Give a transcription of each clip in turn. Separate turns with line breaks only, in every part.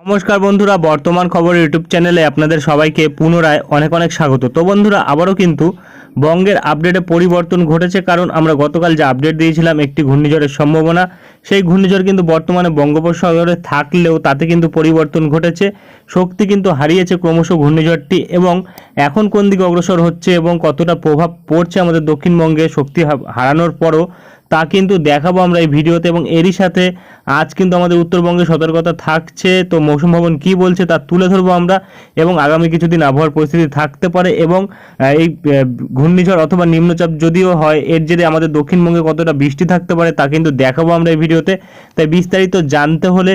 নমস্কার বন্ধুরা, বর্তমান খবর ইউটিউব চ্যানেলে আপনাদের সবাইকে পুনরায় অনেক অনেক স্বাগত। তো বন্ধুরা, আবারও কিন্তু বঙ্গের আপডেটে পরিবর্তন ঘটেছে কারণ আমরা গতকাল যে আপডেট দিয়েছিলাম একটি ঘূর্ণিঝড়ের সম্ভাবনা, সেই ঘূর্ণিঝড় কিন্তু বর্তমানে বঙ্গোপসাগরে থাকলেও তাতে কিন্তু পরিবর্তন ঘটেছে। শক্তি কিন্তু হারিয়েছে ক্রমশ ঘূর্ণিঝড়টি এবং এখন কোন দিকে অগ্রসর হচ্ছে এবং কতটা প্রভাব পড়ছে আমাদের দক্ষিণবঙ্গে শক্তি হারানোর পরও তা কিন্তু দেখাবো আমরা এই ভিডিওতে এবং এরই সাথে আজ কিন্তু আমাদের উত্তরবঙ্গে সতর্কতা থাকছে। তো মৌসুম ভবন কী বলছে তা তুলে ধরবো আমরা এবং আগামী কিছুদিন আবহাওয়ার পরিস্থিতি থাকতে পারে এবং এই ঘূর্ণিঝড় অথবা নিম্নচাপ যদিও হয়, এর জেরে আমাদের দক্ষিণবঙ্গে কতটা বৃষ্টি থাকতে পারে তা কিন্তু দেখাবো আমরা এই ভিডিওতে। তাই বিস্তারিত জানতে হলে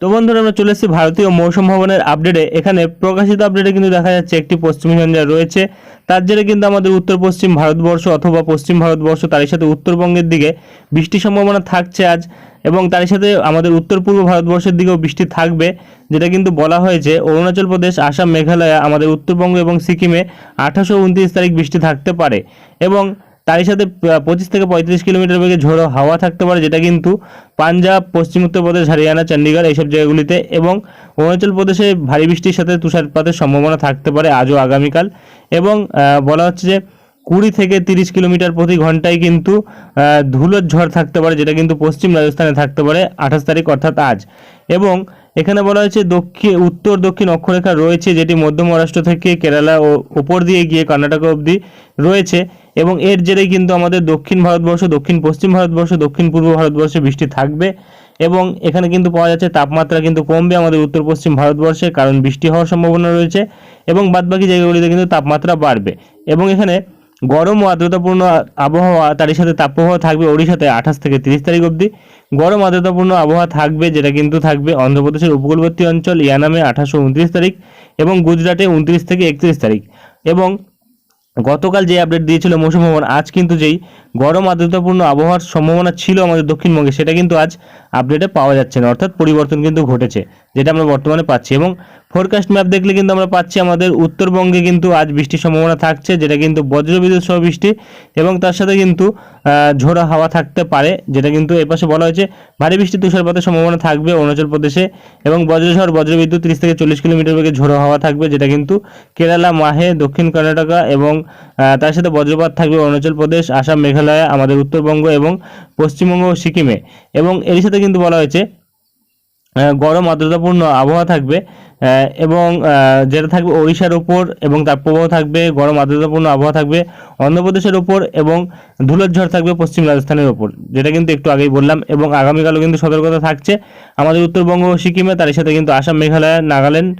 তো বন্ধুরা, আমরা চলে এসেছি ভারতীয় মৌসুম ভবনের আপডেটে। এখানে প্রকাশিত আপডেটে কিন্তু দেখা যাচ্ছে একটি পশ্চিমী ঝঞ্ঝা রয়েছে। তার জেরে কিন্তু আমাদের উত্তর পশ্চিম ভারতবর্ষ অথবা পশ্চিম ভারতবর্ষ, তারই সাথে উত্তরবঙ্গের দিকে বৃষ্টির সম্ভাবনা থাকছে আজ এবং তারই সাথে আমাদের উত্তর পূর্ব ভারতবর্ষের দিকেও বৃষ্টি থাকবে, যেটা কিন্তু বলা হয়েছে অরুণাচল প্রদেশ, আসাম, মেঘালয়, আমাদের উত্তরবঙ্গ এবং সিকিমে আঠাশো উনত্রিশ তারিখ বৃষ্টি থাকতে পারে। এবং তারই সাথে পঁচিশ থেকে পঁয়ত্রিশ কিলোমিটার বেগে ঝোড়ো হাওয়া থাকতে পারে, যেটা কিন্তু পাঞ্জাব, পশ্চিম উত্তরপ্রদেশ হরিয়ানা চণ্ডীগড় এইসব জায়গাগুলিতে এবং অরুণাচল প্রদেশে ভারী বৃষ্টির সাথে তুষারপাতের সম্ভাবনা থাকতে পারে আজও আগামীকাল। এবং বলা হচ্ছে যে কুড়ি থেকে তিরিশ কিলোমিটার প্রতি ঘন্টায় কিন্তু ধুলোর ঝড় থাকতে পারে, যেটা কিন্তু পশ্চিম রাজস্থানে থাকতে পারে আঠাশ তারিখ অর্থাৎ আজ। এবং এখানে বলা হয়েছে দক্ষিণ, উত্তর, দক্ষিণ অক্ষরেখা রয়েছে, যেটি মধ্য মহারাষ্ট্র থেকে কেরালা ও ওপর দিয়ে গিয়ে কর্ণাটক অবধি রয়েছে এবং এর জেরেই কিন্তু আমাদের দক্ষিণ ভারতবর্ষ, দক্ষিণ পশ্চিম ভারতবর্ষ, দক্ষিণ পূর্ব ভারতবর্ষে বৃষ্টি থাকবে এবং এখানে কিন্তু পাওয়া যাচ্ছে তাপমাত্রা কিন্তু কমবে আমাদের উত্তর পশ্চিম ভারতবর্ষে কারণ বৃষ্টি হওয়ার সম্ভাবনা রয়েছে এবং বাদবাকি জায়গাগুলিতে কিন্তু তাপমাত্রা বাড়বে এবং এখানে গরম ও আর্দ্রতাপূর্ণ আবহাওয়া তারই সাথে তাপপ্রবাহ থাকবে ওড়িশাতে আঠাশ থেকে তিরিশ তারিখ অবধি। গরম আর্দ্রতাপূর্ণ আবহাওয়া থাকবে, যেটা কিন্তু থাকবে অন্ধ্রপ্রদেশের উপকূলবর্তী অঞ্চল, ইয়ানামে আঠাশো উনত্রিশ তারিখ এবং গুজরাটে উনত্রিশ থেকে একত্রিশ তারিখ। এবং গতকাল যে আপডেট দিয়েছিল মৌসুম ভবন, আজ কিন্তু যেই গরম আর্দ্রতাপূর্ণ আবহাওয়ার সম্ভাবনা ছিল আমাদের দক্ষিণবঙ্গে, সেটা কিন্তু আজ আপডেটে পাওয়া যাচ্ছে না। অর্থাৎ পরিবর্তন কিন্তু ঘটেছে, যেটা আমরা বর্তমানে পাচ্ছি। এবং ফোরকাস্ট ম্যাপ দেখলে কিন্তু আমরা পাচ্ছি আমাদের উত্তরবঙ্গে কিন্তু আজ বৃষ্টির সম্ভাবনা থাকছে, যেটা কিন্তু বজ্রবিদ্যুৎ সহ বৃষ্টি এবং তার সাথে কিন্তু ঝোড়া হাওয়া থাকতে পারে, যেটা কিন্তু এপাশে বলা হয়েছে, ভারী বৃষ্টি, তুষারপাতের সম্ভাবনা থাকবে অরুণাচল প্রদেশে এবং বজ্রঝড়, বজ্রবিদ্যুৎ তিরিশ থেকে চল্লিশ কিলোমিটার বেগে ঝোড়ো হাওয়া থাকবে, যেটা কিন্তু কেরালা, মাহে, দক্ষিণ কর্ণাটকা এবং তার সাথে বজ্রপাত থাকবে অরুণাচল প্রদেশ, আসাম, মেঘালয় আমাদের উত্তরবঙ্গ এবং পশ্চিমবঙ্গ ও সিকিমে। এবং এর সাথে কিন্তু বলা হয়েছে গরম আর্দ্রতাপূর্ণ আবহাওয়া থাকবে এবং যেটা থাকবে ওড়িশার ওপর এবং তার প্রবাহ থাকবে, গরম আর্দ্রতাপূর্ণ আবহাওয়া থাকবে অন্ধ্রপ্রদেশের ওপর এবং ধুলোর ঝড় থাকবে পশ্চিম রাজস্থানের ওপর যেটা কিন্তু একটু আগেই বললাম, এবং আগামীকালও কিন্তু সতর্কতা থাকছে। আমাদের উত্তরবঙ্গ ও সিকিমে, তার সাথে কিন্তু আসাম, মেঘালয়, নাগাল্যান্ড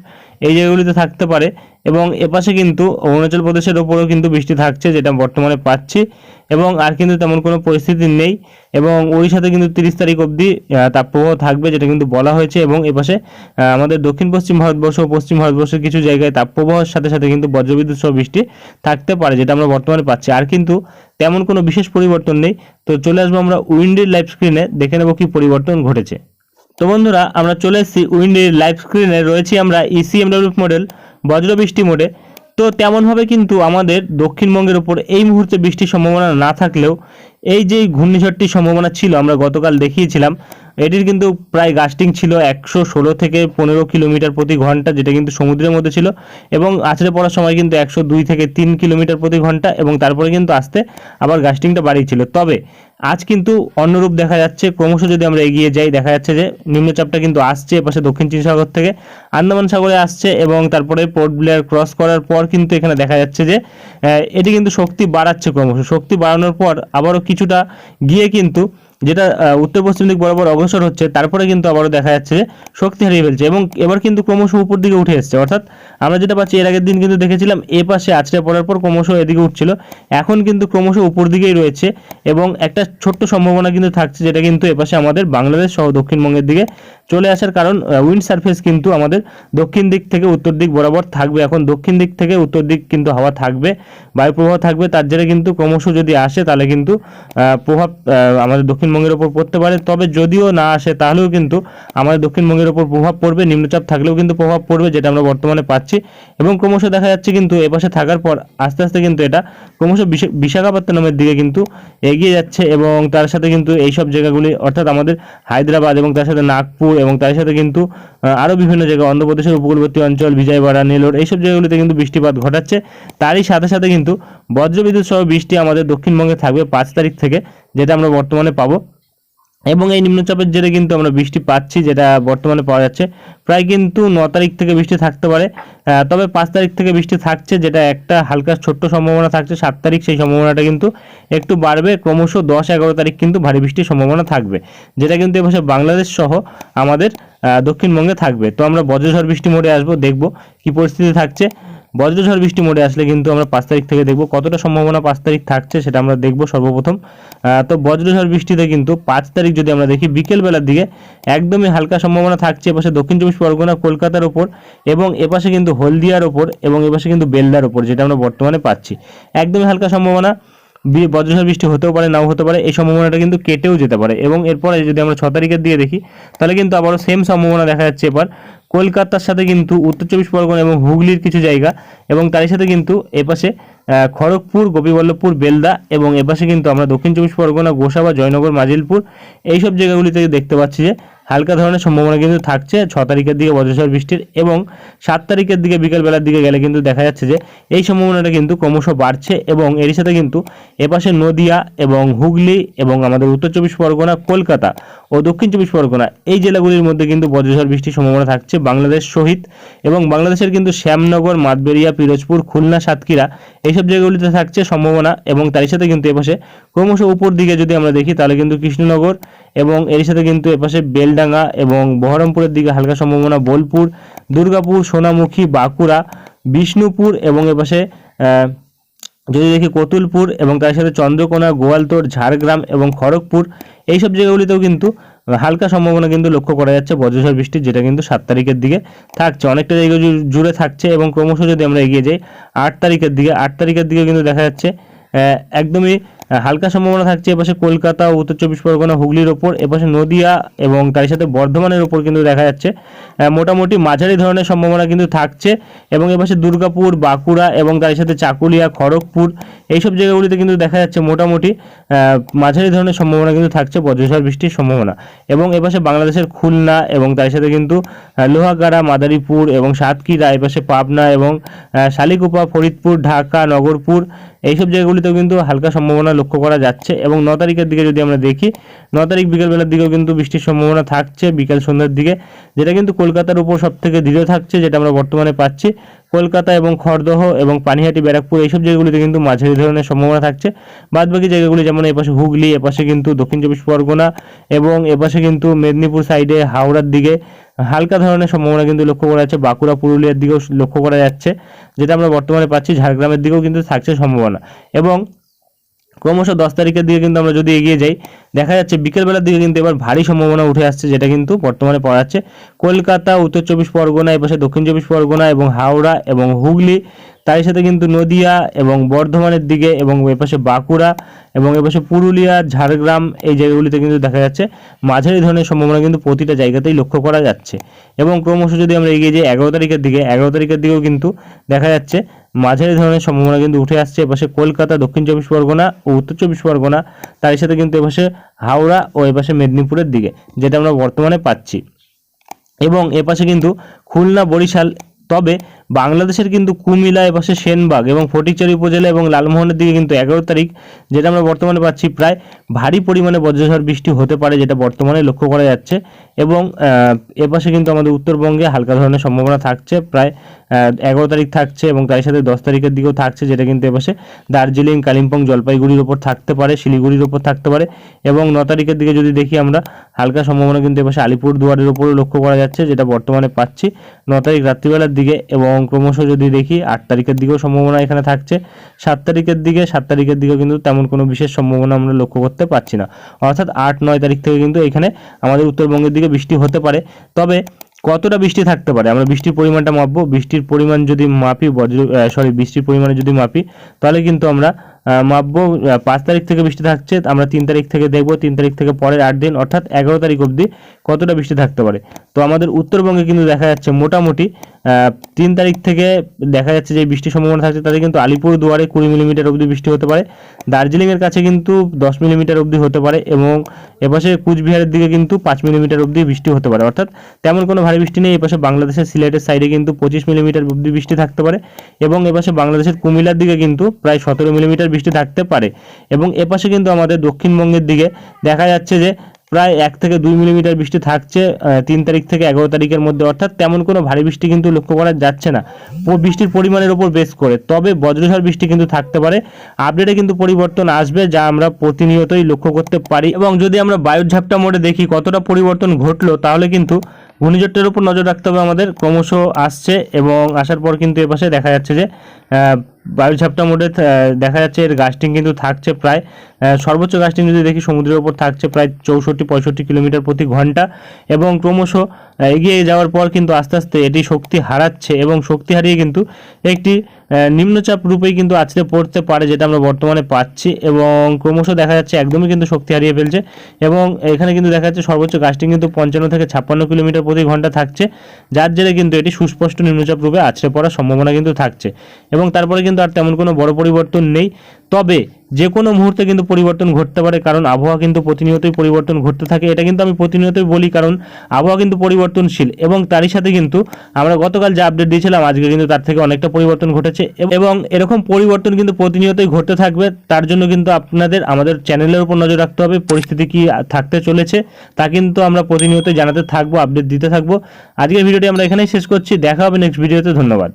এই জায়গাগুলিতে থাকতে পারে। এবং এপাশে কিন্তু অরুণাচল প্রদেশের ওপরেও কিন্তু বৃষ্টি থাকছে, যেটা বর্তমানে পাচ্ছি। এবং আর কিন্তু তেমন কোনো পরিস্থিতি নেই। এবং ওড়িশাতে কিন্তু তিরিশ তারিখ অবধি তাপপ্রবাহ থাকবে, যেটা কিন্তু বলা হয়েছে। এবং এপাশে আমাদের দক্ষিণ পশ্চিম ভারতবর্ষ ও পশ্চিম ভারতবর্ষের কিছু জায়গায় তাপপ্রবাহের সাথে সাথে কিন্তু বজ্রবিদ্যুৎ সহ বৃষ্টি থাকতে পারে, যেটা আমরা বর্তমানে পাচ্ছি। আর কিন্তু তেমন কোনো বিশেষ পরিবর্তন নেই। তো চলে আসব আমরা উইন্ডের লাইভ স্ক্রিনে, দেখে নেব কি পরিবর্তন ঘটেছে। তো বন্ধুরা, আমরা চলে এসেছি উইন্ডের লাইভ স্ক্রিনে। রয়েছি আমরা E ইসিএমডব্লিউ মডেল বজ্রবৃষ্টি মোডে। তো তেমনভাবে কিন্তু আমাদের দক্ষিণবঙ্গের ওপর এই মুহূর্তে বৃষ্টির সম্ভাবনা না থাকলেও এই যে ঘূর্ণিঝড়টির সম্ভাবনা ছিল, আমরা গতকাল দেখিয়েছিলাম এটির কিন্তু প্রায় গাস্টিং ছিল একশো ষোলো থেকে পনেরো কিলোমিটার প্রতি ঘণ্টা, যেটা কিন্তু সমুদ্রের মধ্যে ছিল। এবং আছড়ে পড়ার সময় কিন্তু একশো দুই থেকে তিন কিলোমিটার প্রতি ঘণ্টা এবং তারপরে কিন্তু আস্তে আবার গাস্টিংটা বাড়িয়েছিল তবে আজ কিন্তু অন্যরূপ দেখা যাচ্ছে। ক্রমশ যদি আমরা এগিয়ে যাই, দেখা যাচ্ছে যে নিম্নচাপটা কিন্তু আসছে এপাশে দক্ষিণ চীন সাগর থেকে। আন্দামান সাগরে আসছে এবং তারপরে পোর্ট ব্লেয়ার ক্রস করার পর কিন্তু এখানে দেখা যাচ্ছে যে এটি কিন্তু শক্তি বাড়াচ্ছে ক্রমশ। শক্তি বাড়ানোর পর আবারও কিছুটা গিয়ে কিন্তু যেটা উত্তর পশ্চিম দিক বরাবর অগ্রসর হচ্ছে, তারপরে কিন্তু আবারও দেখা যাচ্ছে যে শক্তি হারিয়ে ফেলছে এবং এবার কিন্তু ক্রমশ উপর দিকে উঠে এসছে। অর্থাৎ আমরা যেটা পাচ্ছি, এর আগের দিন কিন্তু দেখেছিলাম, এ পাশে আছড়ে পড়ার পর ক্রমশ এদিকে উঠছিল। এখন কিন্তু ক্রমশ উপর দিকেই রয়েছে এবং একটা ছোট্ট সম্ভাবনা কিন্তু থাকছে, যেটা কিন্তু এপাশে আমাদের বাংলাদেশ সহ দক্ষিণবঙ্গের দিকে চলে আসার কারণ উইন্ড সারফেস কিন্তু আমাদের দক্ষিণ দিক থেকে উত্তর দিক বরাবর থাকবে। এখন দক্ষিণ দিক থেকে উত্তর দিক কিন্তু হাওয়া থাকবে বায়ু প্রবাহ থাকবে, তার জেরে কিন্তু ক্রমশ যদি আসে, তাহলে কিন্তু প্রভাব আমাদের আমাদের দক্ষিণবঙ্গের ওপর পড়তে পারে, তবে যদিও না আসে তাহলেও কিন্তু আমাদের দক্ষিণবঙ্গের ওপর প্রভাব পড়বে, নিম্নচাপ থাকলেও কিন্তু প্রভাব পড়বে, যেটা আমরা বর্তমানে পাচ্ছি। এবং ক্রমশ দেখা যাচ্ছে কিন্তু এপাশে থাকার পর আস্তে আস্তে কিন্তু এটা ক্রমশ বিশা- বিশাখাপত্তনমের দিকে কিন্তু এগিয়ে যাচ্ছে এবং তার সাথে কিন্তু এইসব জায়গাগুলি, অর্থাৎ আমাদের হায়দ্রাবাদ এবং তার সাথে নাগপুর এবং তার সাথে কিন্তু আরও বিভিন্ন জায়গা অন্ধ্রপ্রদেশের উপকূলবর্তী অঞ্চল, বিজয়বাড়া, নেলোর, এইসব জায়গাগুলিতে কিন্তু বৃষ্টিপাত ঘটাচ্ছে। তারই সাথে সাথে কিন্তু বজ্রবিদ্যুৎ সহ বৃষ্টি আমাদের দক্ষিণবঙ্গে থাকবে পাঁচ তারিখ থেকে, যেটা আমরা বর্তমানে পাবো। এবং এই নিম্নচাপের জেরে কিন্তু আমরা বৃষ্টি পাচ্ছি, যেটা বর্তমানে পাওয়া যাচ্ছে। প্রায় কিন্তু ন তারিখ থেকে বৃষ্টি থাকতে পারে। তবে পাঁচ তারিখ থেকে বৃষ্টি থাকছে, যেটা একটা হালকা ছোট্ট সম্ভাবনা থাকছে। সাত তারিখ সেই সম্ভাবনাটা কিন্তু একটু বাড়বে। ক্রমশ দশ এগারো তারিখ কিন্তু ভারী বৃষ্টির সম্ভাবনা থাকবে। যেটা কিন্তু এবছর বাংলাদেশ সহ আমাদের দক্ষিণবঙ্গে থাকবে। তো আমরা বজ্রঝড় বৃষ্টি মোড়ে আসব, দেখব কি পরিস্থিতি থাকছে। বজ্রঝড় বৃষ্টি মোডে আসলে কিন্তু আমরা পাঁচ তারিখ থেকে দেখব কতটা সম্ভাবনা পাঁচ তারিখ থাকছে সেটা আমরা দেখব সর্বপ্রথম। তো বজ্রঝড় বৃষ্টিতে কিন্তু পাঁচ তারিখ যদি আমরা দেখি, বিকেলবেলার দিকে একদমই হালকা সম্ভাবনা থাকছে, এপাশে দক্ষিণ চব্বিশ পরগনা, কলকাতার ওপর এবং এপাশে কিন্তু হলদিয়ার ওপর এবং এপাশে কিন্তু বেলদার ওপর, যেটা আমরা বর্তমানে পাচ্ছি। একদমই হালকা সম্ভাবনা। বজ্রঝড় বৃষ্টি হতেও পারে, নাও হতে পারে, এই সম্ভাবনাটা কিন্তু কেটেও যেতে পারে। এবং এরপরে যদি আমরা ছ তারিখের দিয়ে দেখি, তাহলে কিন্তু আবারও সেম সম্ভাবনা দেখা যাচ্ছে এবার। কলকাতার সাথে কিন্তু উত্তর চব্বিশ পরগনা এবং হুগলির কিছু জায়গা এবং তারই সাথে কিন্তু এপাশে খড়গপুর, গোপীবল্লভপুর, বেলদা এবং এপাশে কিন্তু আমরা দক্ষিণ চব্বিশ পরগনা গোসাবা জয়নগর, মাজিলপুর, এইসব জায়গাগুলিতে দেখতে পাচ্ছি যে হালকা ধরনের সম্ভাবনা কিন্তু থাকছে। ছ তারিখের দিকে বজ্রঝড় বৃষ্টির এবং সাত তারিখের দিকে বিকেল বেলার দিকে গেলে কিন্তু দেখা যাচ্ছে যে এই সম্ভাবনাটা কিন্তু ক্রমশ বাড়ছে এবং এরই সাথে কিন্তু এপাশে নদিয়া এবং হুগলি এবং আমাদের উত্তর চব্বিশ পরগনা, কলকাতা ও দক্ষিণ চব্বিশ পরগনা। এই জেলাগুলির মধ্যে কিন্তু বজ্রঝড় বৃষ্টির সম্ভাবনা থাকছে। বাংলাদেশ সহিত এবং বাংলাদেশের কিন্তু শ্যামনগর, মাতবেরিয়া, পিরোজপুর, খুলনা, সাতক্ষীরা এইসব জায়গাগুলিতে থাকছে সম্ভাবনা এবং তার সাথে কিন্তু এপাশে ক্রমশ উপর দিকে যদি আমরা দেখি, তাহলে কিন্তু কৃষ্ণনগর এবং এর সাথে কিন্তু এপাশে বেলডাঙ্গা এবং বহরমপুরের দিকে হালকা সম্ভাবনা বোলপুর, দুর্গাপুর, সোনামুখী, বাঁকুড়া, বিষ্ণুপুর এবং এপাশে যদি দেখি কতুলপুর এবং তার সাথে চন্দ্রকোনা গোয়ালতোড় ঝাড়গ্রাম এবং খড়গপুর, এইসব জায়গাগুলিতেও কিন্তু হালকা সম্ভাবনা কিন্তু লক্ষ্য করা যাচ্ছে বজ্রঝড় বৃষ্টির, যেটা কিন্তু সাত তারিখের দিকে থাকছে। অনেকটা জায়গা জুড়ে থাকছে এবং ক্রমশ যদি আমরা এগিয়ে যাই, আট তারিখের দিকে, আট তারিখের দিকে কিন্তু দেখা যাচ্ছে একদমই হালকা সম্ভাবনা থাকছে এপাশে কলকাতা, উত্তর চব্বিশ পরগনা, হুগলির ওপর, এপাশে নদিয়া এবং তার সাথে বর্ধমানের ওপর কিন্তু দেখা যাচ্ছে। মোটামুটি মাঝারি ধরনের সম্ভাবনা কিন্তু থাকছে এবং এপাশে দুর্গাপুর, বাঁকুড়া এবং তার সাথে চাকুলিয়া, খড়গপুর এইসব জায়গাগুলিতে কিন্তু দেখা যাচ্ছে মোটামুটি মাঝারি ধরনের সম্ভাবনা কিন্তু থাকছে, বজ্রঝড় বৃষ্টির সম্ভাবনা। এবং এপাশে বাংলাদেশের খুলনা এবং তার সাথে কিন্তু লোহাগাড়া, মাদারীপুর এবং সাতক্ষীরা, এপাশে পাবনা এবং শালিকুপা, ফরিদপুর, ঢাকা, নগরপুর এইসব জায়গাগুলিতেও কিন্তু হালকা সম্ভাবনা লক্ষ্য করা যাচ্ছে এবং ন তারিখের দিকে যদি আমরা দেখি, ন তারিখ বিকেলবেলার দিকেও কিন্তু বৃষ্টির সম্ভাবনা থাকছে বিকেল সন্ধ্যার দিকে, যেটা কিন্তু কলকাতার উপর সব থেকে দৃঢ় থাকছে, যেটা আমরা বর্তমানে পাচ্ছি। কলকাতা এবং খড়দহ এবং পানিহাটি, ব্যারাকপুর এইসব জায়গাগুলিতে কিন্তু মাঝারি ধরনের সম্ভাবনা থাকছে। বাদ বাকি জায়গাগুলি যেমন এপাশে হুগলি এপাশে কিন্তু দক্ষিণ চব্বিশ পরগনা এবং এপাশে কিন্তু মেদিনীপুর সাইডে হাওড়ার দিকে হালকা ধরনের সম্ভাবনা কিন্তু লক্ষ্য করা যাচ্ছে। বাঁকুড়া, পুরুলিয়ার দিকেও লক্ষ্য করা যাচ্ছে। যেটা আমরা বর্তমানে পাচ্ছি, ঝাড়গ্রামের দিকেও কিন্তু থাকছে সম্ভাবনা। এবং ক্রমশ দশ তারিখের দিকে কিন্তু আমরা যদি এগিয়ে যাই, দেখা যাচ্ছে বিকেলবেলার দিকে কিন্তু এবার ভারী সম্ভাবনা উঠে আসছে, যেটা কিন্তু বর্তমানে পাওয়া যাচ্ছে কলকাতা, উত্তর চব্বিশ পরগনা, এপাশে দক্ষিণ চব্বিশ পরগনা এবং হাওড়া এবং হুগলি তার সাথে কিন্তু নদিয়া এবং বর্ধমানের দিকে এবং এপাশে বাঁকুড়া এবং এপাশে পুরুলিয়া, ঝাড়গ্রাম এই জায়গাগুলিতে কিন্তু দেখা যাচ্ছে মাঝারি ধরনের সম্ভাবনা কিন্তু প্রতিটা জায়গাতেই লক্ষ্য করা যাচ্ছে। এবং ক্রমশ যদি আমরা এগিয়ে যাই, এগারো তারিখের দিকে, এগারো তারিখের দিকেও কিন্তু দেখা যাচ্ছে মাঝারি ধরনের সম্ভাবনা কিন্তু উঠে আসছে। এপাশে কলকাতা, দক্ষিণ চব্বিশ পরগনা ও উত্তর চব্বিশ পরগনা, তার সাথে কিন্তু এপাশে হাওড়া ও এপাশে মেদিনীপুরের দিকে, যেটা আমরা বর্তমানে পাচ্ছি। এবং এপাশে কিন্তু খুলনা, বরিশাল, তবে বাংলাদেশের কিন্তু কুমিল্লা এপাশে সেনবাগ এবং ফটিকচারি উপজেলা এবং লালমোহনের দিকে কিন্তু এগারো তারিখ, যেটা আমরা বর্তমানে পাচ্ছি প্রায় ভারী পরিমাণে বজ্রঝড় বৃষ্টি হতে পারে, যেটা বর্তমানে লক্ষ্য করা যাচ্ছে এবং এপাশে কিন্তু আমাদের উত্তরবঙ্গে হালকা ধরনের সম্ভাবনা থাকছে, প্রায় এগারো তারিখ থাকছে এবং তার সাথে দশ তারিখের দিকেও থাকছে, যেটা কিন্তু এপাশে দার্জিলিং, কালিম্পং, জলপাইগুড়ির ওপর থাকতে পারে, শিলিগুড়ির ওপর থাকতে পারে এবং ন তারিখের দিকে যদি দেখি আমরা, হালকা সম্ভাবনা কিন্তু এপাশে আলিপুর দুয়ারের ওপরও লক্ষ্য করা যাচ্ছে, যেটা বর্তমানে পাচ্ছি ন তারিখ রাত্রিবেলার দিকে এবং ক্রমশ যদি দেখি, আট তারিখের দিকেও সম্ভাবনা এখানে থাকছে। সাত তারিখের দিকে, সাত তারিখের দিকেও কিন্তু তেমন কোনো বিশেষ সম্ভাবনা আমরা লক্ষ্য করতে পারছি না। অর্থাৎ আট, নয় তারিখ থেকে কিন্তু এখানে আমাদের উত্তরবঙ্গের দিকে বৃষ্টি হতে পারে। তবে কতটা বৃষ্টি থাকতে পারে? আমরা বৃষ্টির পরিমাণটা মাপবো। বৃষ্টির পরিমাণ যদি মাপি, বজ্র সরি বৃষ্টির পরিমাণে যদি মাপি, তাহলে কিন্তু আমরা মাপবো পাঁচ তারিখ থেকে বৃষ্টি থাকছে, আমরা তিন তারিখ থেকে দেখব, তিন তারিখ থেকে পরের আট দিন, অর্থাৎ এগারো তারিখ অবধি কতটা বৃষ্টি থাকতে পারে। তো আমাদের উত্তরবঙ্গে কিন্তু দেখা যাচ্ছে মোটামুটি তিন তারিখ থেকে দেখা যাচ্ছে যে বৃষ্টির সম্ভাবনা থাকছে, তাতে কিন্তু আলিপুর দুয়ারে কুড়ি মিলিমিটার অবধি বৃষ্টি হতে পারে, দার্জিলিংয়ের কাছে কিন্তু দশ মিলিমিটার অবধি হতে পারে এবং এপাশে কুচবিহারের দিকে কিন্তু পাঁচ মিলিমিটার অবধি বৃষ্টি হতে পারে, অর্থাৎ তেমন কোনো ভারী বৃষ্টি নেই, এপাশে বাংলাদেশের সিলেটের সাইডে কিন্তু পঁচিশ মিলিমিটার অবধি বৃষ্টি থাকতে পারে এবং এপাশে বাংলাদেশের কুমিল্লার দিকে কিন্তু প্রায় সতেরো মিলিমিটার বৃষ্টি থাকতে পারে। এবং এপাশে কিন্তু আমাদের দক্ষিণবঙ্গের দিকে দেখা যাচ্ছে যে প্রায় এক থেকে দুই মিলিমিটার বৃষ্টি থাকছে তিন তারিখ থেকে এগারো তারিখের মধ্যে। অর্থাৎ তেমন কোনো ভারী বৃষ্টি কিন্তু লক্ষ্য করা যাচ্ছে না। বৃষ্টির পরিমাণের উপর বেস করে। তবে বজ্রঝড় বৃষ্টি কিন্তু থাকতে পারে। আপডেটে কিন্তু পরিবর্তন আসবে যা আমরা প্রতিনিয়তই লক্ষ্য করতে পারি। এবং যদি আমরা বায়ুর ঝাপটা মোডে দেখি কতটা পরিবর্তন ঘটলো, তাহলে কিন্তু ঘূর্ণিঝড়টার উপর নজর রাখতে হবে আমাদের। ক্রমশ আসছে এবং আসার পর কিন্তু এপাশে দেখা যাচ্ছে যে আহ, বায়ু ঝাপটা মোডে দেখা যাচ্ছে এর গাছটিং কিন্তু থাকছে প্রায় সর্বোচ্চ গাস্টিং যদি দেখি সমুদ্রের উপর থাকছে প্রায় চৌষট্টি, পঁয়ষট্টি কিলোমিটার প্রতি ঘণ্টা এবং ক্রমশ এগিয়ে যাওয়ার পর কিন্তু আস্তে আস্তে এটি শক্তি হারাচ্ছে এবং শক্তি হারিয়ে কিন্তু একটি নিম্নচাপ রূপেই কিন্তু আছড়ে পড়তে পারে যেটা আমরা বর্তমানে পাচ্ছি এবং ক্রমশ দেখা যাচ্ছে একদমই কিন্তু শক্তি হারিয়ে ফেলছে এবং এখানে কিন্তু দেখা যাচ্ছে সর্বোচ্চ গাছটি কিন্তু পঞ্চান্ন থেকে ছাপ্পান্ন কিলোমিটার প্রতি ঘণ্টা থাকছে, যার জেরে কিন্তু এটি সুস্পষ্ট নিম্নচাপ রূপে আছড়ে পড়ার সম্ভাবনা কিন্তু থাকছে এবং তারপরে কিন্তু আর তেমন কোনো বড় পরিবর্তন নেই। তবে যে কোনো মুহূর্তে কিন্তু পরিবর্তন ঘটতে পারে, কারণ আবহাওয়া কিন্তু প্রতিনিয়তই পরিবর্তন ঘটতে থাকে। এটা কিন্তু আমি প্রতিনিয়তই বলি, কারণ আবহাওয়া কিন্তু পরিবর্তনশীল এবং তারই সাথে কিন্তু আমরা গতকাল যে আপডেট দিয়েছিলাম, আজকে কিন্তু তার থেকে অনেকটা পরিবর্তন ঘটেছে এবং এরকম পরিবর্তন কিন্তু প্রতিনিয়তই ঘটতে থাকবে। তার জন্য কিন্তু আপনাদের, আমাদের চ্যানেলের উপর নজর রাখতে হবে, পরিস্থিতি কি থাকতে চলেছে তা কিন্তু আমরা প্রতিনিয়ত জানাতে থাকব আপডেট দিতে থাকব। আজকের ভিডিওটি আমরা এখানেই শেষ করছি, দেখা হবে নেক্সট ভিডিওতে ধন্যবাদ।